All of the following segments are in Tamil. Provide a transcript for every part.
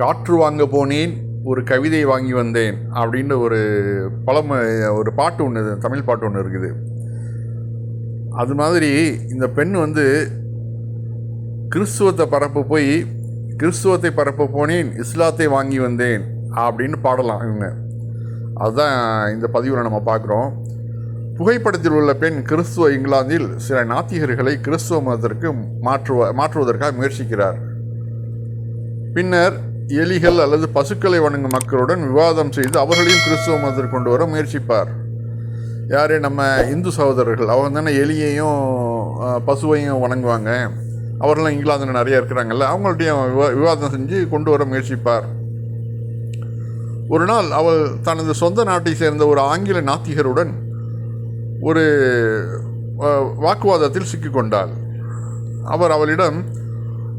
காற்று வாங்க போனேன் ஒரு கவிதை வாங்கி வந்தேன் அப்படின்னு ஒரு பழம ஒரு பாட்டு ஒன்று தமிழ் பாட்டு ஒன்று இருக்குது. அது மாதிரி இந்த பெண் வந்து கிறிஸ்துவத்தை பரப்ப போய் கிறிஸ்துவத்தை பரப்ப போனேன் இஸ்லாத்தை வாங்கி வந்தேன் அப்படின்னு பாடலாம் இவங்க. அதுதான் இந்த பதிவில் நம்ம பார்க்குறோம். புகைப்படத்தில் உள்ள பெண் கிறிஸ்துவ இங்கிலாந்தில் சில நாத்திகர்களை கிறிஸ்துவ மதத்திற்கு மாற்றுவ மாற்றுவதற்காக முயற்சிக்கிறார். பின்னர் எலிகள் அல்லது பசுக்களை வணங்கும் மக்களுடன் விவாதம் செய்து அவர்களையும் கிறிஸ்துவ மதத்தில் கொண்டு வர முயற்சிப்பார். யார் நம்ம இந்து சகோதரர்கள் அவங்க தானே எலியையும் பசுவையும் வணங்குவாங்க. அவரெல்லாம் இங்கிலாந்தில் நிறைய இருக்கிறாங்கல்ல அவங்கள்ட்டையும் விவா விவாதம் செஞ்சு கொண்டு வர முயற்சிப்பார். ஒரு நாள் அவள் தனது சொந்த நாட்டை சேர்ந்த ஒரு ஆங்கில நாத்திகருடன் ஒரு வாக்குவாதத்தில் சிக்கிக்கொண்டாள். அவர் அவளிடம்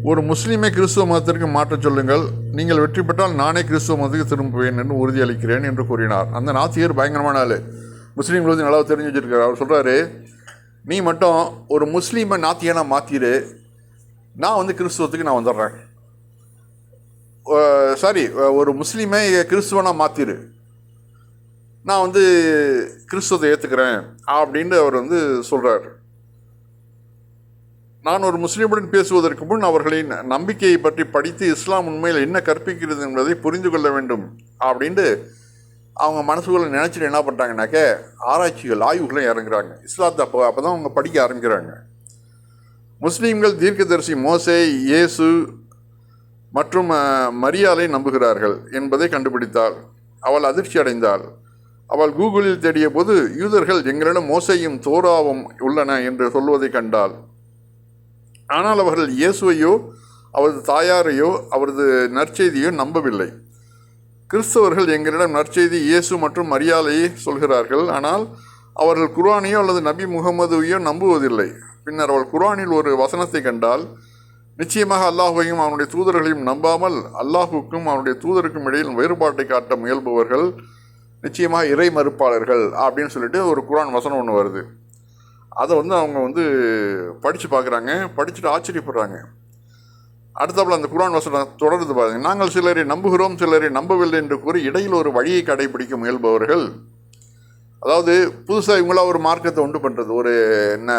ஒரு முஸ்லீமை கிறிஸ்துவ மதத்திற்கு மாற்றச் சொல்லுங்கள். நீங்கள் வெற்றி பெற்றால் நானே கிறிஸ்துவ மதத்துக்கு திரும்புவேன் என்று உறுதியளிக்கிறேன் என்று கூறினார். அந்த நாத்திகர் பயங்கரமான ஆள். முஸ்லீம்கள் வந்து நல்லா தெரிஞ்சு வச்சிருக்காரு. அவர் சொல்கிறாரு நீ மட்டும் ஒரு முஸ்லீமை நாத்தியனா மாற்றிடு நான் வந்து கிறிஸ்துவத்துக்கு நான் வந்துடுறேன். சாரி ஒரு முஸ்லீமை கிறிஸ்துவனாக மாற்றிடு நான் வந்து கிறிஸ்துவத்தை ஏற்றுக்கிறேன் அப்படின்னு அவர் வந்து சொல்கிறார் நான் ஒரு முஸ்லீமுடன் பேசுவதற்கு முன் அவர்களின் நம்பிக்கையை பற்றி படித்து இஸ்லாம் உண்மையில் என்ன கற்பிக்கிறது என்பதை புரிந்து கொள்ள வேண்டும் அப்படின்ட்டு அவங்க மனசுக்குள்ள நினச்சிட்டு என்ன பண்ணுறாங்கனாக்க ஆராய்ச்சிகள் ஆய்வுகளை இறங்குறாங்க. இஸ்லாத்தை அப்போ அப்போ தான் அவங்க படிக்க ஆரம்பிக்கிறாங்க. முஸ்லீம்கள் தீர்க்கதரிசி மோசே இயேசு மற்றும் அஹ், மரியாதை நம்புகிறார்கள் என்பதை கண்டுபிடித்தாள். அவள் அதிர்ச்சி அடைந்தாள். அவள் கூகுளில் தேடிய போது யூதர்கள் எங்களிடம் மோசையும் தோராவும் உள்ளன என்று சொல்வதை கண்டாள். ஆனால் அவர்கள் இயேசுவையோ அவரது தாயாரையோ அவரது நற்செய்தியோ நம்பவில்லை. கிறிஸ்தவர்கள் எங்களிடம் நற்செய்தி இயேசு மற்றும் மரியாதையை சொல்கிறார்கள். ஆனால் அவர்கள் குர்ஆனையோ அல்லது நபி முகமதுவையோ நம்புவதில்லை. பின்னர் அவள் குர்ஆனில் ஒரு வசனத்தை கண்டால் நிச்சயமாக அல்லாஹுவையும் அவனுடைய தூதர்களையும் நம்பாமல் அல்லாஹுக்கும் அவனுடைய தூதருக்கும் இடையில் வேறுபாட்டை காட்ட முயல்பவர்கள் நிச்சயமாக இறை மறுப்பாளர்கள் அப்படின்னு சொல்லிட்டு ஒரு குரான் வசனம் ஒன்று வருது. அதை வந்து அவங்க வந்து படித்து பார்க்குறாங்க. படிச்சுட்டு ஆச்சரியப்படுறாங்க. அடுத்தாப்புல அந்த குரான் வசனம் தொடர்ந்து பாருங்கள் நாங்கள் சிலரை நம்புகிறோம் சிலரை நம்பவில்லை என்று கூறி இடையில் ஒரு வழியை கடைபிடிக்க முயல்பவர்கள். அதாவது புதுசாக இவங்களாக ஒரு மார்க்கத்தை உண்டு பண்ணுறது ஒரு என்ன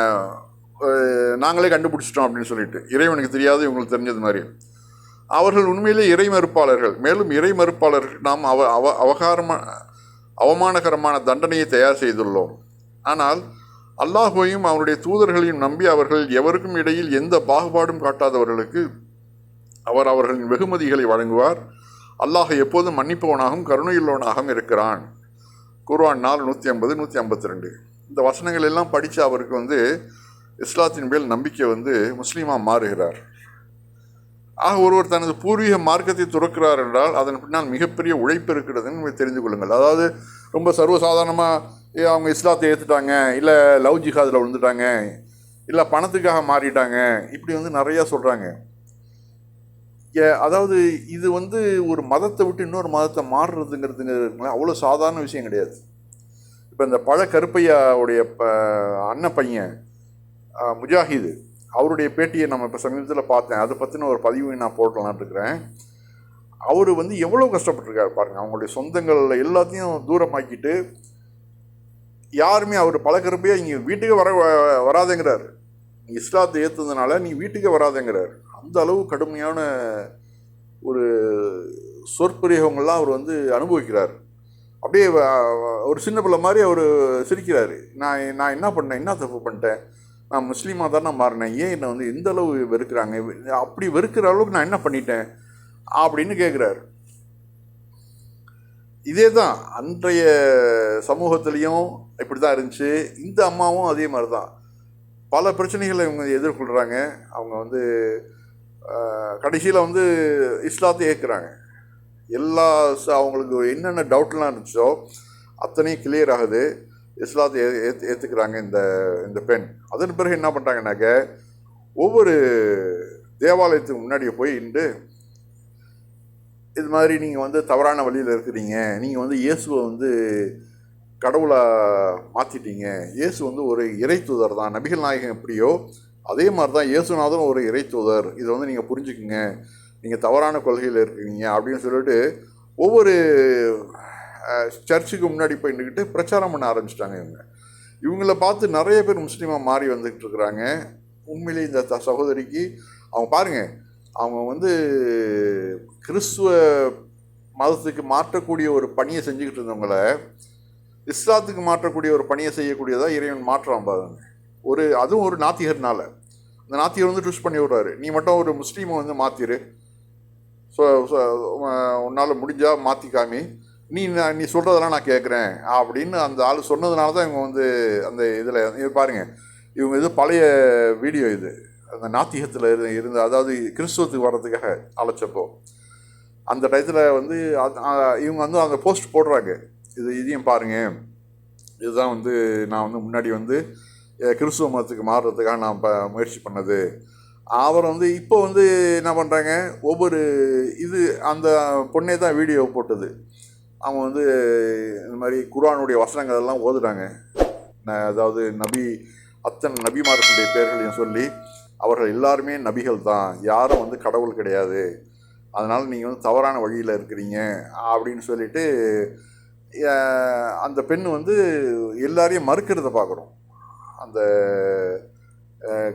நாங்களே கண்டுபிடிச்சிட்டோம் அப்படின்னு சொல்லிட்டு. இறைவனுக்கு தெரியாது இவங்களுக்கு தெரிஞ்சது மாதிரி. அவர்கள் உண்மையிலே இறை மறுப்பாளர்கள். மேலும் இறைமறுப்பாளர்கள் நாம் அவ அவ அவகாரமா அவமானகரமான தண்டனையை தயார் செய்துள்ளோம். ஆனால் அல்லாஹுவையும் அவருடைய தூதர்களையும் நம்பி அவர்கள் எவருக்கும் இடையில் எந்த பாகுபாடும் காட்டாதவர்களுக்கு அவர் அவர்களின் வெகுமதிகளை வழங்குவார். அல்லாஹ் எப்போதும் மன்னிப்பவனாகவும் கருணையுள்ளவனாகவும் இருக்கிறான். குர்வான் நாலு நூற்றி ஐம்பது நூற்றி ஐம்பத்தி ரெண்டு இந்த வசனங்கள் எல்லாம் படித்து அவருக்கு வந்து இஸ்லாத்தின் மேல் நம்பிக்கை வந்து முஸ்லீமாக மாறுகிறார். ஆக ஒருவர் தனது பூர்வீக மார்க்கத்தை துறக்கிறார் என்றால் அதன் பின்னால் மிகப்பெரிய உழைப்பு இருக்கிறதுன்னு தெரிந்து கொள்ளுங்கள். அதாவது ரொம்ப சர்வசாதாரணமாக அவங்க இஸ்லாத்தை ஏற்றுட்டாங்க இல்லை லவ் ஜிஹாதில் விழுந்துட்டாங்க. இல்லை பணத்துக்காக மாறிட்டாங்க. இப்படி வந்து நிறையா சொல்கிறாங்க அதாவது இது வந்து ஒரு மதத்தை விட்டு இன்னொரு மதத்தை மாறுறதுங்கிறதுங்கிறதுங்களா அவ்வளோ சாதாரண விஷயம் கிடையாது. இப்போ இந்த பழ கருப்பையாவுடைய ப அண்ணன் பையன் முஜாஹிது அவருடைய பேட்டியை நம்ம இப்போ சமீபத்தில் பார்த்தேன். அதை பற்றின ஒரு பதிவையும் நான் போடலான்னு இருக்கிறேன். அவர் வந்து எவ்வளோ கஷ்டப்பட்டிருக்காரு பாருங்கள் அவங்களுடைய சொந்தங்கள் எல்லாத்தையும் தூரமாக்கிட்டு யாருமே அவர் பழக்கிறப்பையே இங்கே வீட்டுக்கு வர வ- வராதேங்கிறார். நீ இஸ்லாத்தை ஏற்றுனதுனால நீ வீட்டுக்கே வராதேங்கிறார். அந்த அளவு கடுமையான ஒரு சொற்பிரயோகங்கள்லாம் அவர் வந்து அனுபவிக்கிறார். அப்படியே ஒரு சின்ன பிள்ளை மாதிரி அவர் சிரிக்கிறாரு. நான் நான் என்ன பண்ணேன்? என்ன தப்பு பண்ணிட்டேன்? நான் முஸ்லீமாக தானே மாறினேன். ஏன் என்னை வந்து எந்த அளவு வெறுக்கிறாங்க? அப்படி வெறுக்கிற அளவுக்கு நான் என்ன பண்ணிட்டேன்? அப்படின்னு கேட்குறாரு இதே தான் அன்றைய சமூகத்துலேயும் இப்படி தான் இருந்துச்சு. இந்த அம்மாவும் அதே மாதிரி தான் பல பிரச்சனைகளை இவங்க எதிர்கொள்கிறாங்க அவங்க வந்து கடைசியில் வந்து இஸ்லாத்தை ஏற்கிறாங்க. எல்லா அவங்களுக்கு என்னென்ன டவுட்லாம் இருந்துச்சோ அத்தனையும் கிளியர் ஆகுது. இஸ்லாத்தை ஏ ஏற்றுக்கிறாங்க இந்த இந்த பெண். அதன் பிறகு என்ன பண்ணுறாங்கனாக்க ஒவ்வொரு தேவாலயத்துக்கு முன்னாடியே போய் நின்று இது மாதிரி நீங்கள் வந்து தவறான வழியில் இருக்கிறீங்க. நீங்கள் வந்து இயேசுவை வந்து கடவுளை மாற்றிட்டீங்க இயேசு வந்து ஒரு இறை தூதர் தான். நபிகள் நாயகம் எப்படியோ அதே மாதிரி தான் இயேசுநாதன் ஒரு இறை தூதர். இதை வந்து நீங்கள் புரிஞ்சுக்குங்க. நீங்கள் தவறான கொள்கையில் இருக்கீங்க அப்படின்னு சொல்லிட்டு ஒவ்வொரு சர்ச்சுக்கு முன்னாடி போய் நின்றுக்கிட்டு பிரச்சாரம் பண்ண ஆரம்பிச்சிட்டாங்க இவங்க. இவங்கள பார்த்து நிறைய பேர் முஸ்லீமாக மாறி வந்துக்கிட்டு இருக்கிறாங்க. உண்மையிலே இந்த த- சகோதரிக்கு அவங்க பாருங்கள் அவங்க வந்து கிறிஸ்துவ மதத்துக்கு மாற்றக்கூடிய ஒரு பணியை செஞ்சுக்கிட்டு இருந்தவங்கள இஸ்லாத்துக்கு மாற்றக்கூடிய ஒரு பணியை செய்யக்கூடியதாக இறைவன் மாற்றான் பாருங்க. ஒரு அதுவும் ஒரு நாத்திகர்னால. அந்த நாத்திகர் வந்து ட்விஸ்ட் பண்ணி விடுறாரு. நீ மட்டும் ஒரு முஸ்லீமை வந்து மாத்திரு. ஸோ உன்னால் முடிஞ்சால் மாற்றி காமி நீ நான் நீ சொல்கிறதெல்லாம் நான் கேட்குறேன் அப்படின்னு அந்த ஆள் சொன்னதுனால தான் இவங்க வந்து அந்த இதில் இது பாருங்கள் இவங்க இது பழைய வீடியோ இது. அந்த நாத்திகத்தில் இரு இருந்த அதாவது கிறிஸ்துவத்துக்கு வர்றதுக்காக அழைச்சப்போ. அந்த டயத்தில் வந்து இவங்க வந்து அந்த போஸ்ட் போடுறாங்க. இது இதையும் பாருங்கள் இதுதான் வந்து நான் வந்து முன்னாடி வந்து கிறிஸ்துவ மதத்துக்கு மாறுறதுக்காக நான் ப முயற்சி பண்ணது. அவர் வந்து இப்போ வந்து என்ன பண்ணுறாங்க ஒவ்வொரு இது அந்த பொண்ணே தான் வீடியோ போட்டது. அவங்க வந்து இந்த மாதிரி குர்ஆனுடைய வசனங்கள் எல்லாம் ஓதுறாங்க. ந- அதாவது நபி அத்தனை நபிமார்களுடைய பேர்களையும் சொல்லி அவர்கள் எல்லாருமே நபிகள் தான். யாரும் வந்து கடவுள் கிடையாது. அதனால் நீங்கள் வந்து தவறான வழியில் இருக்கிறீங்க அப்படின்னு சொல்லிட்டு அந்த பெண் வந்து எல்லாரையும் மறுக்கிறத பார்க்குறோம். அந்த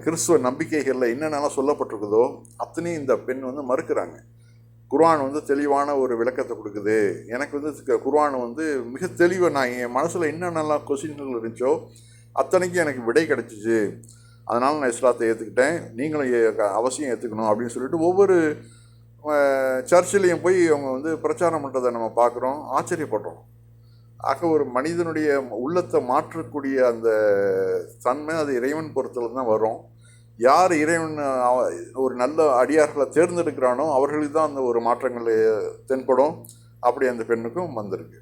கிறிஸ்துவ நம்பிக்கைகளில் என்னென்னலாம் சொல்லப்பட்டிருக்குதோ அத்தனையும் இந்த பெண் வந்து மறுக்கிறாங்க. குர்ஆன் வந்து தெளிவான ஒரு விளக்கத்தை கொடுக்குது. எனக்கு வந்து க- குர்ஆன் வந்து மிக தெளிவாக நான் என் மனசில் என்னென்னலாம் கொஸ்டின்கள் இருந்துச்சோ அத்தனைக்கும் எனக்கு விடை கிடச்சிச்சு. அதனால் நான் இஸ்லாத்தை ஏற்றுக்கிட்டேன் நீங்களும் க- அவசியம் ஏற்றுக்கணும் அப்படின்னு சொல்லிட்டு ஒவ்வொரு சர்ச்சிலையும் போய் அவங்க வந்து பிரச்சாரம் பண்ணுறதை நம்ம பார்க்குறோம். ஆச்சரியப்படுறோம். ஆக ஒரு மனிதனுடைய உள்ளத்தை மாற்றக்கூடிய அந்த தன்மை அது இறைவன் பொறுத்தல தான் வரும். யார் இறைவன் ஒரு நல்ல அடியார்களை தேர்ந்தெடுக்கிறானோ அவர்களுக்கு தான் அந்த ஒரு மாற்றங்கள் தென்படும். அப்படி அந்த பெண்ணுக்கும் வந்திருக்கு.